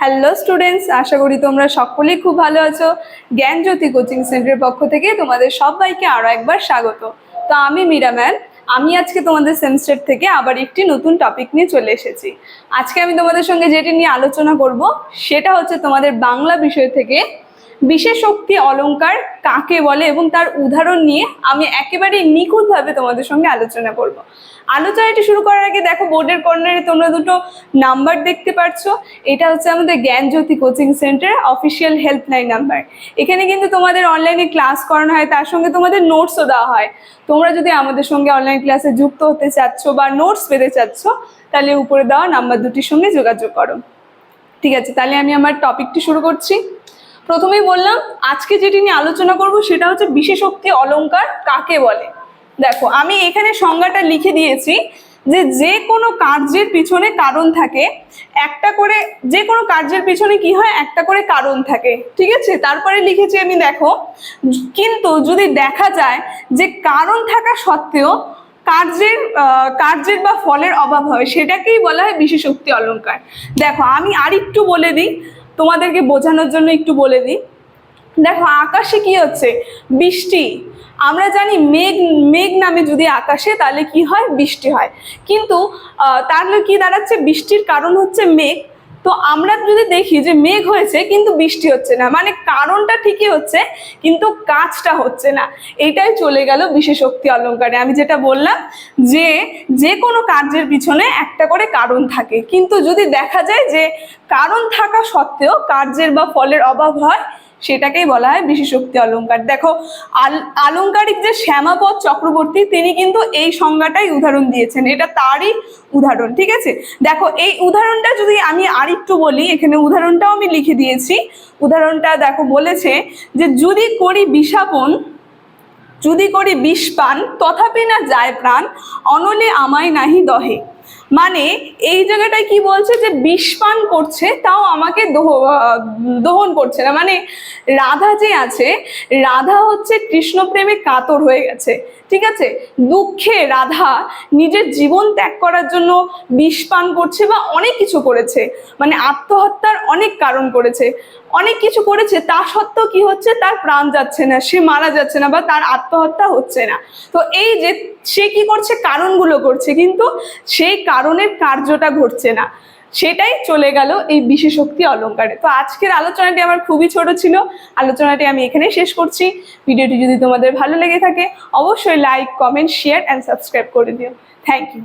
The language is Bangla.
হ্যালো স্টুডেন্টস আশা করি তোমরা সকলেই খুব ভালো আছো। জ্ঞানজ্যোতি কোচিং সেন্টারের পক্ষ থেকে তোমাদের সবাইকে আরও একবার স্বাগত। তো আমি মীরা ম্যাম। আমি আজকে তোমাদের সেমিস্টার থেকে আবার একটি নতুন টপিক নিয়ে চলে এসেছি। আজকে আমি তোমাদের সঙ্গে যেটি নিয়ে আলোচনা করব, সেটা হচ্ছে তোমাদের বাংলা বিষয় থেকে বিশেষোক্তি অলংকার কাকে বলে এবং তার উদাহরণ নিয়ে আমি একেবারে নিখুঁতভাবে তোমাদের সঙ্গে আলোচনা করব। আলোচনাটি শুরু করার আগে দেখো, বোর্ডের কর্নারে তোমরা দুটো নাম্বার দেখতে পাচ্ছ এটা হচ্ছে আমাদের Gyanjyoti coaching centre, official helpline number. এখানে কিন্তু তোমাদের অনলাইনে ক্লাস করানো হয়, তার সঙ্গে তোমাদের নোটসও দেওয়া হয়। তোমরা যদি আমাদের সঙ্গে অনলাইন ক্লাসে যুক্ত হতে চাচ্ছ বা নোটস পেতে চাচ্ছ, তাহলে উপরে দেওয়া নাম্বার দুটির সঙ্গে যোগাযোগ করো। ঠিক আছে, তাহলে আমি আমার টপিকটি শুরু করছি। প্রথমেই বললাম, আজকে যেটি নিয়ে আলোচনা করব সেটা হচ্ছে বিশেষোক্তি অলঙ্কার কাকে বলে? দেখো, আমি এখানে সংজ্ঞাটা লিখে দিয়েছি যে যে কোনো কার্যের পিছনে কারণ থাকে। একটা করে, যে কোনো কার্যের পিছনে কি হয়? একটা করে কারণ থাকে, ঠিক আছে? তারপরে লিখেছি আমি, দেখো, কিন্তু যদি দেখা যায় যে কারণ থাকা সত্ত্বেও কার্যের কার্যের বা ফলের অভাব হয়, সেটাকেই বলা হয় বিশেষোক্তি অলংকার দেখো, আমি আরেকটু বলে দিই তোমাদেরকে বোঝানোর জন্য একটু বলে দিই। দেখো, আকাশে কি হচ্ছে? বৃষ্টি। আমরা জানি মেঘ মেঘ নামে যদি আকাশে, তাহলে কি হয়? বৃষ্টি হয়। কিন্তু তাহলে কি দাঁড়াচ্ছে? বৃষ্টির কারণ হচ্ছে মেঘ। তো আমরা যদি দেখি যে মেঘ হয়েছে, কিন্তু বৃষ্টি হচ্ছে না। মানে কারণটা ঠিকই হচ্ছে, কিন্তু কাজটা হচ্ছে না। এটাই চলে গেল বিশেষোক্তি অলঙ্কারে। আমি যেটা বললাম যে যে কোনো কার্যের পিছনে একটা করে কারণ থাকে। কিন্তু যদি দেখা যায় যে কারণ থাকা সত্ত্বেও কার্যের বা ফলের অভাব হয় সেটাকেই বলা হয় বিশেষোক্তি অলঙ্কার। দেখো, আল আলংকারিক যে শ্যামাপদ চক্রবর্তী, তিনি কিন্তু এই সংজ্ঞাটাই উদাহরণ দিয়েছেন। এটা তারই উদাহরণ, ঠিক আছে? দেখো, এই উদাহরণটা যদি আমি আরেকটু বলি, এখানে উদাহরণটাও আমি লিখে দিয়েছি। উদাহরণটা দেখো, বলেছে যে, যদি করি বিষাপন, যদি করি বিষ পান তথাপি না যায় প্রাণ, অনলে আমায় নাহি দহে। মানে এই জায়গাটায় কি বলছে যে বিষ পান করছে, তাও আমাকে দহন করছে না। মানে রাধা যে আছে, রাধা হচ্ছে কৃষ্ণ প্রেমে কাতর হয়ে গেছে, ঠিক আছে? দুঃখে রাধা নিজের জীবন ত্যাগ করার জন্য বিষপান করছে বা অনেক কিছু করেছে। মানে আত্মহত্যার অনেক কারণ করেছে। অনেক কিছু করেছে, তা সত্ত্বেও কি হচ্ছে? তার প্রাণ যাচ্ছে না, সে মারা যাচ্ছে না বা তার আত্মহত্যা হচ্ছে না। তো এই যে সে কি করছে, কারণগুলো করছে, কিন্তু সেই কারণের কার্যটা ঘটছে না। সেটাই চলে গেল এই বিশেষোক্তি অলঙ্কারে। তো আজকের আলোচনাটি আমার খুবই ছোট ছিল। আলোচনাটি আমি এখানে শেষ করছি। ভিডিওটি যদি তোমাদের ভালো লেগে থাকে, অবশ্যই like comment share and subscribe করে দিও। Thank you